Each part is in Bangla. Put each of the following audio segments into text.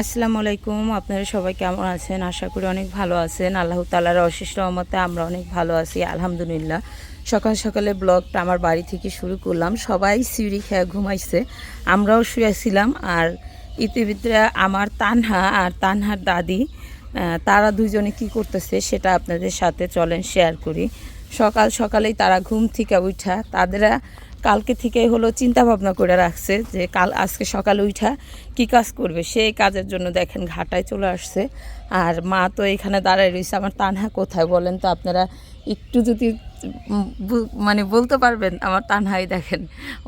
আসসালামু আলাইকুম, আপনারা সবাই কেমন আছেন? আশা করি অনেক ভালো আছেন। আল্লাহ তালার অশেষ রহমতে আমরা অনেক ভালো আছি, আলহামদুলিল্লাহ। সকাল সকালে ব্লগটা আমার বাড়ি থেকে শুরু করলাম। সবাই সিঁড়ি খেয়ে ঘুমাইছে, আমরাও শুয়েছিলাম আর ইতিভিতরে আমার তানহা আর তানহার দাদি তারা দুজনে কি করতেছে সেটা আপনাদের সাথে চলেন শেয়ার করি। সকাল সকালেই তারা ঘুম থেকে উঠা, তাদেরা কালকে থেকে হলো চিন্তা ভাবনা করে রাখছে যে কাল আজকে সকালে উঠা কি কাজ করবে? সেই কাজের জন্য দেখেন ঘাটায় চলে আসছে। আর মা তো এখানে দাঁড়ায় রয়েছে। আমার তানহা কোথায় বলেন তো আপনারা একটু যদি মানে বলতে পারবেন? আমার তানহাই দেখেন,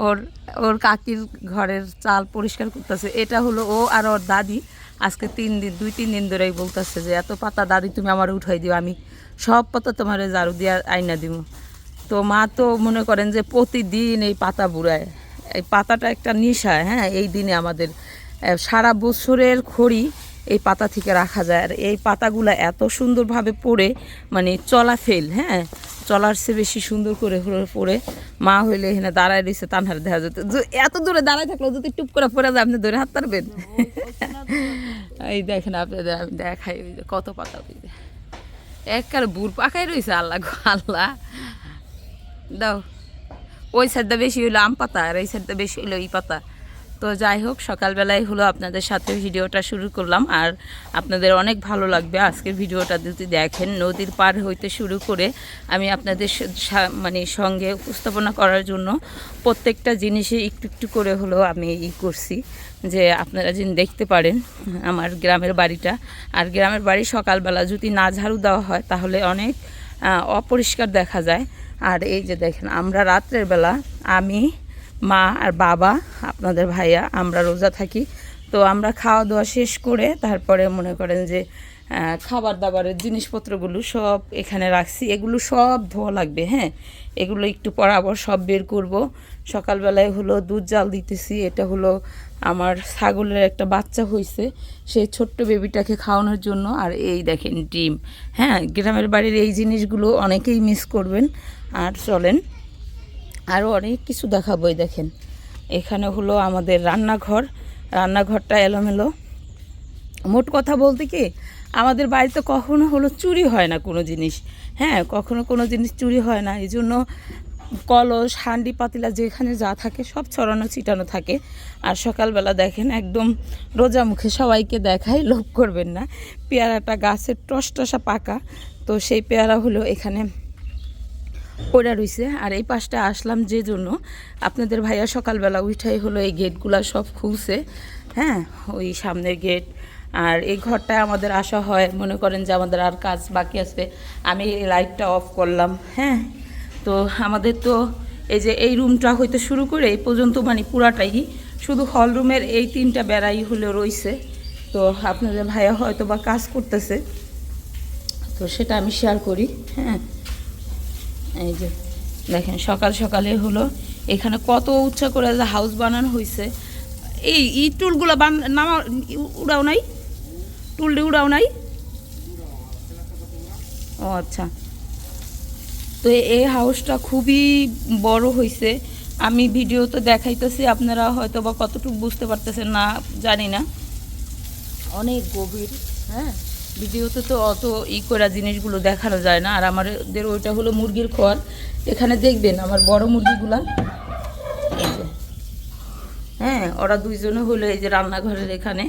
ওর ওর কাকির ঘরের চাল পরিষ্কার করতেছে। এটা হলো ও আর ওর দাদি। আজকে তিন দিন, দুই, তিন দিন ধরেই বলতেছে যে, এত পাতা দাদি, তুমি আমার উঠাই দিও, আমি সব পাতা তোমার ঝাড়ু দিয়ে আইনা দিব তো মা তো মনে করেন যে প্রতিদিন এই পাতা বুড়ায়। এই পাতাটা একটা নেশায় হ্যাঁ? এই দিনে আমাদের সারা বছরের খড়ি এই পাতা থেকে রাখা যায়। আর এই পাতাগুলো এত সুন্দরভাবে পড়ে মানে চলা ফেল হ্যাঁ? চলার চেয়ে বেশি সুন্দর করে পড়ে। মা হইলে এখানে দাঁড়ায় রয়েছে, তানহার দেখা যেত এত দূরে দাঁড়ায় থাকলেও যদি টুপ করে পড়ে যায়, আপনি ধরে হাত পারবেন এই দেখেন আপনাদের, আমি দেখাই কত পাতা একবার বুড় পাকাই রয়েছে, আল্লাহ আল্লাহ। দাও। ওই সাইডটা বেশি হলো আম পাতা, আর এই সাইডটা বেশি হলো ই পাতা। তো যাই হোক, সকালবেলায় হলো আপনাদের সাথে ভিডিওটা শুরু করলাম, আর আপনাদের অনেক ভালো লাগবে আজকের ভিডিওটা যদি দেখেন নদীর পার হইতে শুরু করে আমি আপনাদের মানে সঙ্গে উপস্থাপনা করার জন্য প্রত্যেকটা জিনিসে একটু একটু করে হলো আমি ই করছি, যে আপনারা যিনি দেখতে পারেন আমার গ্রামের বাড়িটা। আর গ্রামের বাড়ি সকালবেলা যদি না ঝাড়ু দেওয়া হয়, তাহলে অনেক অপরিষ্কার দেখা যায়। আর এই যে দেখেন, আমরা রাত্রের বেলা, আমি, মা আর বাবা, আপনাদের ভাইয়া, আমরা রোজা থাকি। তো আমরা খাওয়া দাওয়া শেষ করে তারপরে মনে করেন যে খাবার দাবারের জিনিসপত্রগুলো সব এখানে রাখছি। এগুলো সব ধোয়া লাগবে হ্যাঁ? এগুলো একটু পর আবার সব বের করব। সকালবেলায় হলো দুধ জাল দিতেছি, এটা হলো আমার ছাগলের একটা বাচ্চা হয়েছে সেই ছোট্ট বেবিটাকে খাওয়ানোর জন্য, আর এই দেখেন ডিম। হ্যাঁ গ্রামের বাড়ির এই জিনিসগুলো অনেকেই মিস করবেন। আর চলেন, আরও অনেক কিছু দেখাবো, এই দেখেন। এখানে হলো আমাদের রান্নাঘর। রান্নাঘরটা এলোমেলো। মোট কথা বলতে কি আমাদের বাড়িতে কখনো হলো চুরি হয় না কোনো জিনিস। হ্যাঁ কখনো কোনো জিনিস চুরি হয় না। এই জন্য কলস হান্ডি পাতিলা যেখানে যা থাকে সব ছড়ানো, ছিটানো থাকে। আর সকালবেলা দেখেন একদম রোজা মুখে সবাইকে দেখাই লোভ করবেন না। পেয়ারাটা গাছের টসটসা পাকা। তো সেই পেয়ারা হলো এখানে পড়ে রইছে। আর এই পাশটা আসলাম যে জন্য আপনাদের ভাইয়া সকালবেলা উঠাই হলো এই গেটগুলা সব খুলছে। হ্যাঁ ওই সামনের গেট আর এই ঘরটায় আমাদের আসা হয়, মনে করেন যে আমাদের আর কাজ বাকি আছে, আমি লাইটটা অফ করলাম হ্যাঁ? তো আমাদের তো এই যে এই রুমটা হইতে শুরু করে এই পর্যন্ত মানে পুরাটাই, শুধু হল রুমের এই তিনটা বেড়াই হলে রইছে তো আপনাদের ভাইয়া হয়তো বা কাজ করতেছে, তো সেটা আমি শেয়ার করি হ্যাঁ? এই যে দেখেন, সকাল সকালে হলো, এখানে কত উচ্চা করে হাউস বানানো হয়েছে এই ই টুলগুলো বান, নামা, উড়াও নাই? টুলটি উড়াও নাই? ও আচ্ছা। তো এই হাউসটা খুবই বড় হয়েছে আমি ভিডিওতে দেখাইতেছি আপনারা হয়তো বা কতটুকু বুঝতে পারতেছেন না জানি না। অনেক গভীর হ্যাঁ? ভিডিওতে তো অত ই করা জিনিসগুলো দেখানো যায় না আর আমাদের ওইটা হলো মুরগির খোয়ার এখানে দেখবেন আমার বড় মুরগিগুলা। হ্যাঁ ওরা দুইজনে হলো এই যে রান্নাঘরের এখানে।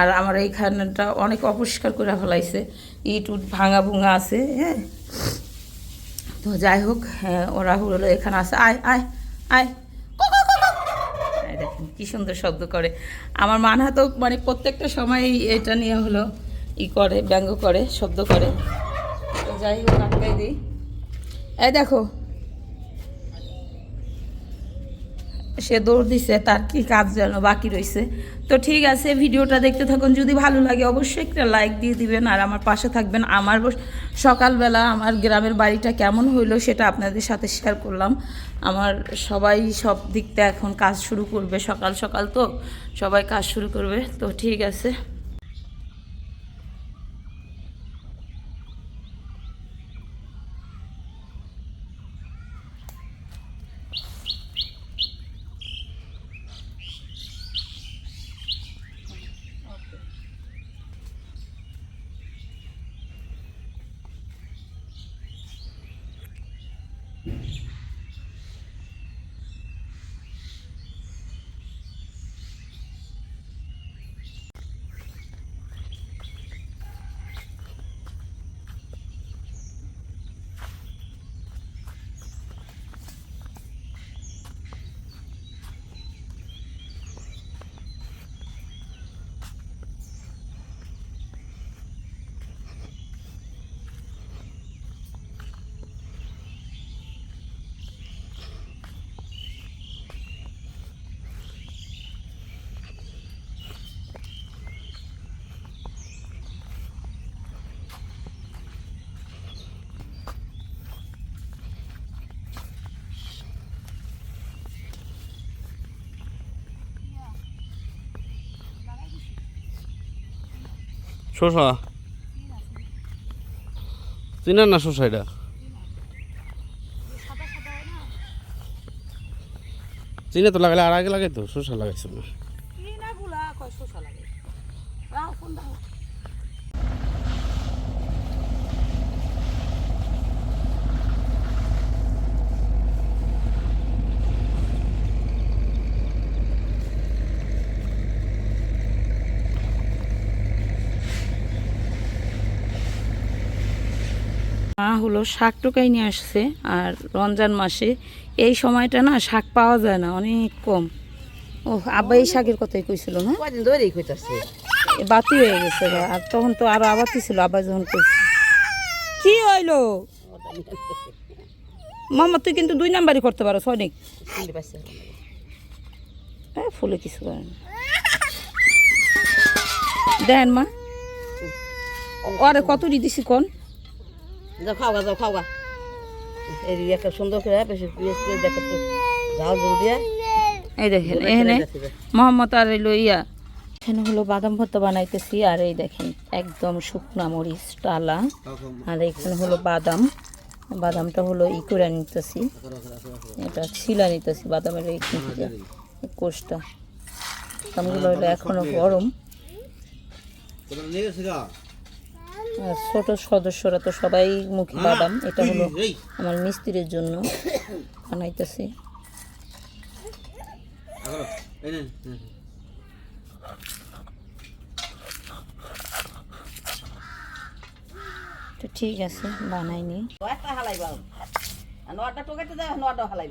আর আমার এইখানটা অনেক অপরিষ্কার করে ফেলাইছে। ইট উট ভাঙা ভুঙা আছে হ্যাঁ। তো যাই হোক হ্যাঁ, ওরা হলো এখানে আছে। আয় আয় আয়। দেখেন কি সুন্দর শব্দ করে। আমার মানহা তো মানে প্রত্যেকটা সময় এটা নিয়ে হলো ই করে ব্যঙ্গ করে শব্দ করে। যাই হোক আটকাই দিই। এই দেখো সে দৌড় দিছে, তার কি কাজ যেন বাকি রয়েছে তো ঠিক আছে, ভিডিওটা দেখতে থাকুন। যদি ভালো লাগে, অবশ্যই একটা লাইক দিয়ে দিবেন আর আমার পাশে থাকবেন। আমার সকালবেলা আমার গ্রামের বাড়িটা কেমন হইল সেটা আপনাদের সাথে শেয়ার করলাম। আমার সবাই সব দিকটা এখন কাজ শুরু করবে সকাল সকাল তো, সবাই কাজ শুরু করবে। তো ঠিক আছে। শশা চিনেন না শোষা এটা? চিনে তো লাগালে আর আগে লাগাই তো শোষা লাগাইছে না। মা হলো শাক টোকাই নিয়ে আসছে আর রমজান মাসে এই সময়টা না শাক পাওয়া যায় না অনেক কম। ও আব্বা এই শাকের কথাই কইছিল না? কয়দিন ধরেই কইতাছে? এ বাতি হয়ে গেছে। আর তখন তো আরও আবাতি ছিল আব্বা যখন কইছে। কি হইল? মামা তুই কিন্তু দুই নাম্বারই করতে পারো সনিক। হ্যাঁ ফুলে কিছু করে না। দেন মা। আরে কত দিছি কোন? যাও খাওয়া যাও খাওয়া এই একটা সুন্দর করে বেশি পিঁয়াজ পিঁয়াজ দেখো তো। ঝাল ঝুল দিয়ে। এই দেখেন এখানে মোহাম্মদ আর এলো ইয়া। এখানে হলো বাদাম ভর্তা বানাইতেছি আর এই দেখেন একদম শুকনা মরিচ টালা। আর এখানে হলো বাদাম। বাদামটা হলো ই করে নিতেছি। এটা ছিলা নিতেছি বাদামের এইখান থেকে কোষটা। বাদামগুলো হলো এখনও গরম। ছোট সদস্যরা তো সবাই মুখে বাদাম। এটা হলো আমার মিস্ত্রির জন্য বানাইতেছি। ঠিক আছে বানাইনি। একটা হালাই বাহু নটা টোকাইতে দেয় নটা হালাই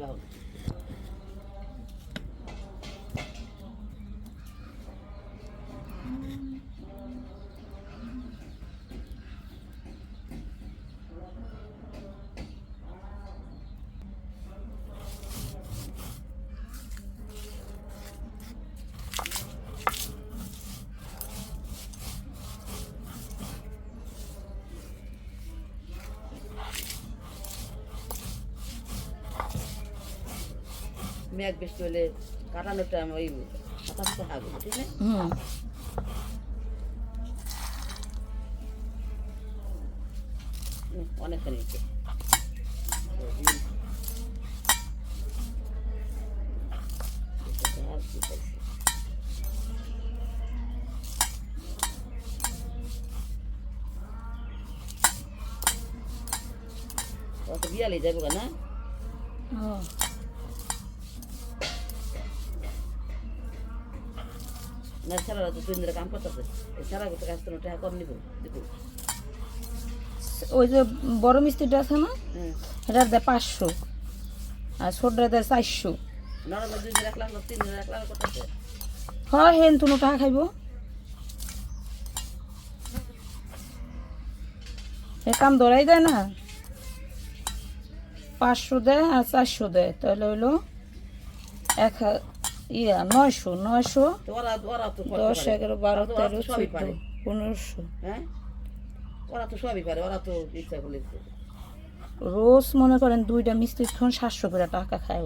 মেঘ বৃষ্টি হলে কাটানোর টাইম ওই কাটানো তো হাগু ঠিক আছে অনেকখানি হয়েছে। আর কি করছি? ও তো বিয়ালে যাব না না সারা তো দুই দিনের কাম করতেছে। এই সারা গোটা কাজ টাকা কম নিব দিব ওই যে বড় মিস্ত্রিটা আছে না? হুম। এটা দেয় পাঁচশো আর ছোটটা দেয় চারশো। নরমাল দুই দিন এক তিন দিন এক করতেছে। হয় হেন তুনো টাকা খাইব। এ কাম ধরাই দেয় না। পাঁচশো দেয় আর চারশো দেয় তাহলে হইল এক ইয়া নয়শো নয়শো দশ এগারো বারো তেরো চোদ্দ পনেরোশো। হ্যাঁ? ওরা তো সবই পারে ওরা তো ইচ্ছা করলে রোজ মনে করেন দুইটা মিস্ত্রি তখন সাতশো করে টাকা খাইব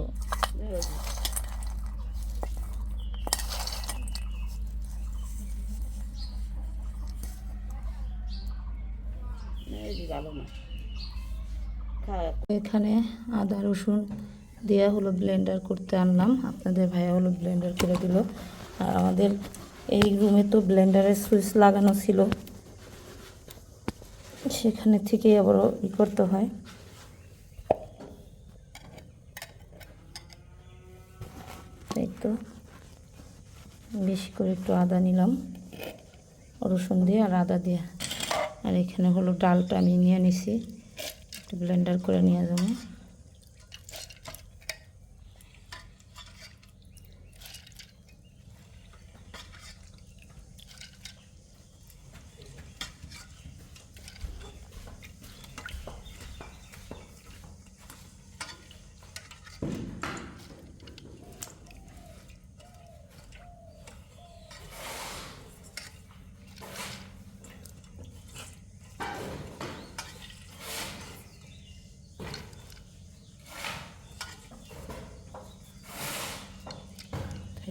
এই যে ভালো না। খা এখানে আদা রসুন দেওয়া হলো ব্লেন্ডার করতে আনলাম। আপনাদের ভাইয়া হলো ব্লেন্ডার করে দিল। আর আমাদের এই রুমে তো ব্লেন্ডারের সুইচ লাগানো ছিল। সেখানে থেকেই আবারও ই করতে হয়। এই তো বেশি করে একটু আদা নিলাম, রসুন দিয়ে আর আদা দিয়ে। আর এখানে হলো ডালটা আমি নিয়ে নিছি। একটু ব্লেন্ডার করে নিয়ে যাব।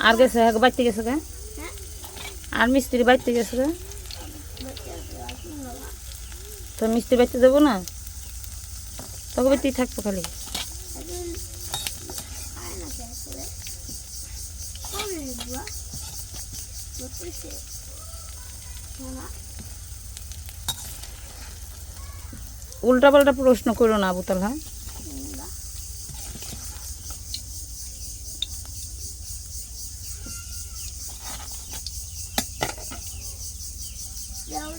আর গেছে হ্যাঁ বাড়তে গেছে কে? হ্যাঁ। আর মিস্ত্রি বাড়তে গেছে বাবা তো মিস্ত্রি বাড়তে দেবো না? তোকে বাড়তেই থাকব খালি। উল্টা পাল্টা প্রশ্ন করো না আবুতাল। হ্যাঁ না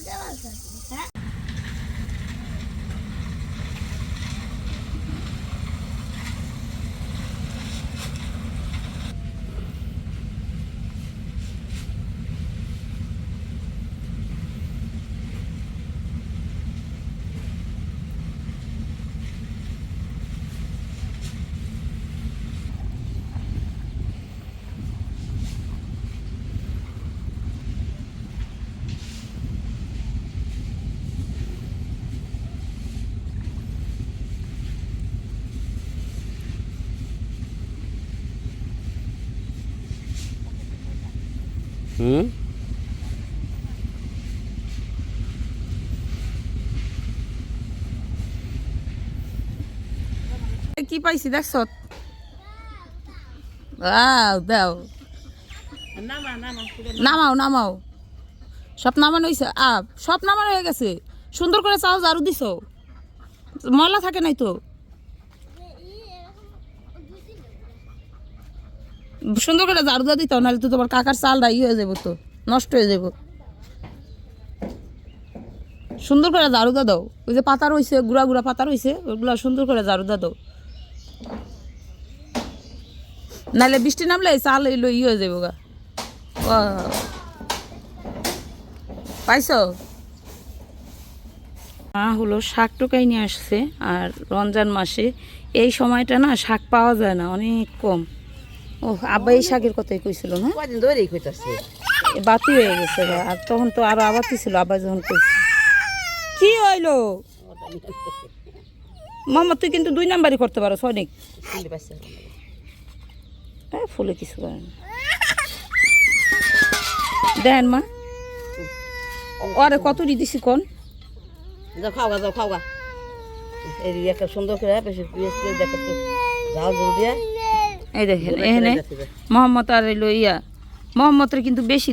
যাও যাও হ্যাঁ হুম? কি পাইছি দেখছ দাও। নামাও নামাও। সব নামানো হয়েছে আ, সব নামানো হয়ে গেছে। সুন্দর করে চাও, ঝাড়ু দিছ। ময়লা থাকে নাই তো? সুন্দর করে ঝাড়ু দিয়ে দিত, নাহলে তো তোমার কাকার চালটা ই হয়ে যাব তো, নষ্ট হয়ে যাব সুন্দর করে ঝাড়ু দিয়ে দাও। ওই যে পাতা রয়েছে গুড়া গুড়া পাতা রয়েছে ওগুলো সুন্দর করে ঝাড়ু দিয়ে দাও। নাহলে বৃষ্টি নামলে চাল এলো ই হয়ে যাব গা। পাইছো? মা হলো শাক টোকাই নিয়ে আসছে, আর রমজান মাসে এই সময়টা না শাক পাওয়া যায় না, অনেক কম। ও আব্বা এই শাকের কথাই কইছিল না? কয়দিন ধরেই কইতাছে। এ বাতি হয়ে গেছে। আর তখন তো আরও আবাতি ছিল আবার যখন কইছে। কি হইল? মামা তুই কিন্তু দুই নাম্বারই করতে পারো অনেক এ, ফুলে কিছু করে না। দেন মা। আরে কত দিছি কোন? যাও খাও গা যাও খাও গা। এই একটা সুন্দর করে বেশি দেখো তো। ঝাল জল দিয়ে এই দেখেন এখানে মোহাম্মদ আর এলো ইয়া। মোহাম্মদের কিন্তু বেশি